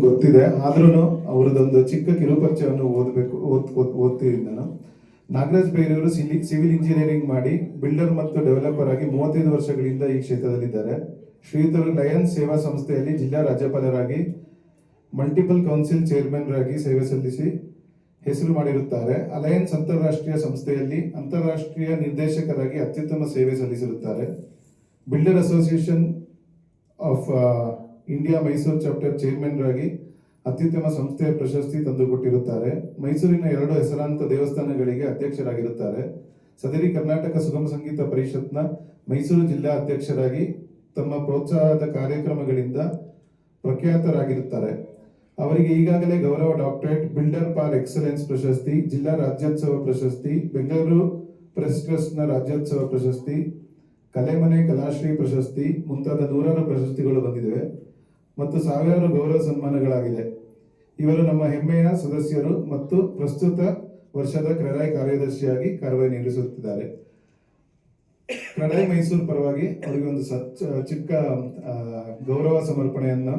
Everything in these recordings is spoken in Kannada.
ಗೊತ್ತಿದೆ. ಆದ್ರೂ ಅವರದೊಂದು ಚಿಕ್ಕ ಕಿರುಪರಿಚಯವನ್ನು ಓದಬೇಕು, ಓದ್, ಓದ್- ಓದ್ತಿದ್ದೀನಿ ನಾನು. ನಾಗರಾಜ್ ಬೇರೆಯವರು ಸಿವಿಲ್ ಇಂಜಿನಿಯರಿಂಗ್ ಮಾಡಿ ಬಿಲ್ಡರ್ ಮತ್ತು ಡೆವಲಪರ್ ಆಗಿ ಮೂವತ್ತೈದು ವರ್ಷಗಳಿಂದ ಈ ಕ್ಷೇತ್ರದಲ್ಲಿದ್ದಾರೆ. ಶ್ರೀಯುತರು ಲಯನ್ಸ್ ಸೇವಾ ಸಂಸ್ಥೆಯಲ್ಲಿ ಜಿಲ್ಲಾ ರಾಜ್ಯಪಾಲರಾಗಿ, ಮಲ್ಟಿಪಲ್ ಕೌನ್ಸಿಲ್ ಚೇರ್ಮನ್ರಾಗಿ ಸೇವೆ ಸಲ್ಲಿಸಿ ಹೆಸರು ಮಾಡಿರುತ್ತಾರೆ. ಅಲಯನ್ಸ್ ಅಂತಾರಾಷ್ಟ್ರೀಯ ಸಂಸ್ಥೆಯಲ್ಲಿ ಅಂತಾರಾಷ್ಟ್ರೀಯ ನಿರ್ದೇಶಕರಾಗಿ ಅತ್ಯುತ್ತಮ ಸೇವೆ ಸಲ್ಲಿಸಿರುತ್ತಾರೆ. Builder association of India Mysuru chapter chairman ಆಗಿ ಅತ್ಯುತ್ತಮ ಸಂಸ್ಥೆಯ ಪ್ರಶಸ್ತಿ ತಂದುಕೊಟ್ಟಿರುತ್ತಾರೆ. ಮೈಸೂರಿನ ಎರಡು ಹೆಸರಾಂತ ದೇವಸ್ಥಾನಗಳಿಗೆ ಅಧ್ಯಕ್ಷರಾಗಿರುತ್ತಾರೆ. ಸದರಿ ಕರ್ನಾಟಕ ಸುಗಮ ಸಂಗೀತ ಪರಿಷತ್ನ ಮೈಸೂರು ಜಿಲ್ಲಾ ಅಧ್ಯಕ್ಷರಾಗಿ ತಮ್ಮ ಪ್ರೋತ್ಸಾಹದ ಕಾರ್ಯಕ್ರಮಗಳಿಂದ ಪ್ರಖ್ಯಾತರಾಗಿರುತ್ತಾರೆ. ಅವರಿಗೆ ಈಗಾಗಲೇ ಗೌರವ ಡಾಕ್ಟರೇಟ್ ಬಿಲ್ಡರ್ ಫಾರ್ ಎಕ್ಸಲೆನ್ಸ್ ಪ್ರಶಸ್ತಿ, ಜಿಲ್ಲಾ ರಾಜ್ಯೋತ್ಸವ ಪ್ರಶಸ್ತಿ, ಬೆಂಗಳೂರು ಪ್ರೆಸ್ ಟ್ರಸ್ಟ್ನ ರಾಜ್ಯೋತ್ಸವ ಪ್ರಶಸ್ತಿ, ಕಲೆಮನೆ ಕಲಾಶ್ರೀ ಪ್ರಶಸ್ತಿ ಮುಂತಾದ ನೂರಾರು ಪ್ರಶಸ್ತಿಗಳು ಬಂದಿವೆ ಮತ್ತು ಸಾವಿರಾರು ಗೌರವ ಸನ್ಮಾನಗಳಾಗಿದೆ. ಇವರು ನಮ್ಮ ಹೆಮ್ಮೆಯ ಸದಸ್ಯರು ಮತ್ತು ಪ್ರಸ್ತುತ ವರ್ಷದ ಕ್ರಡಾಯ್ ಕಾರ್ಯದರ್ಶಿಯಾಗಿ ಕಾರ್ಯನಿರ್ವಹಿಸುತ್ತಿದ್ದಾರೆ ಕ್ರಡಾಯ್ ಮೈಸೂರು ಪರವಾಗಿ ಅವರಿಗೆ ಒಂದು ಚಿಕ್ಕ ಗೌರವ ಸಮರ್ಪಣೆಯನ್ನು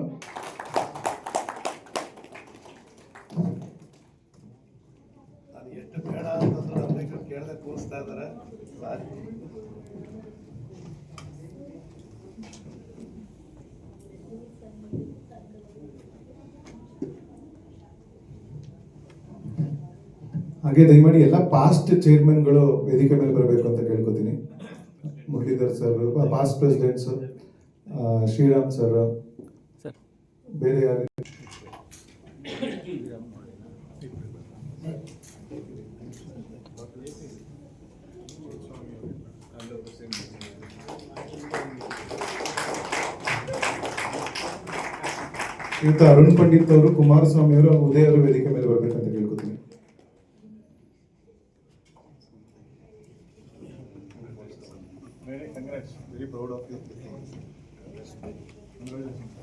ನಾನು ಎಷ್ಟು ಬೇಡ ಅಂತಂದ್ರು ಕೇಳದೆ ಕೂರಿಸ್ತಾ ಇದ್ದಾರೆ ಸಾರಿ ಹಾಗೆ ದಯಮಾಡಿ ಎಲ್ಲ ಪಾಸ್ಟ್ ಚೇರ್ಮನ್ಗಳು ವೇದಿಕೆ ಮೇಲೆ ಬರಬೇಕು ಅಂತ ಕೇಳ್ಕೊತೀನಿ. Muralidhar sir past presidents Shriram sir ಬೇರೆ ಯಾರು? ಇವತ್ತು ಅರುಣ್ ಪಂಡಿತ್ ಅವರು ಕುಮಾರಸ್ವಾಮಿ ಅವರು ಉದಯ ಅವರು ವೇದಿಕೆ ಮೇಲೆ ಬರ್ಬೇಕಂತ Very congrats. Very proud of you. Congratulations.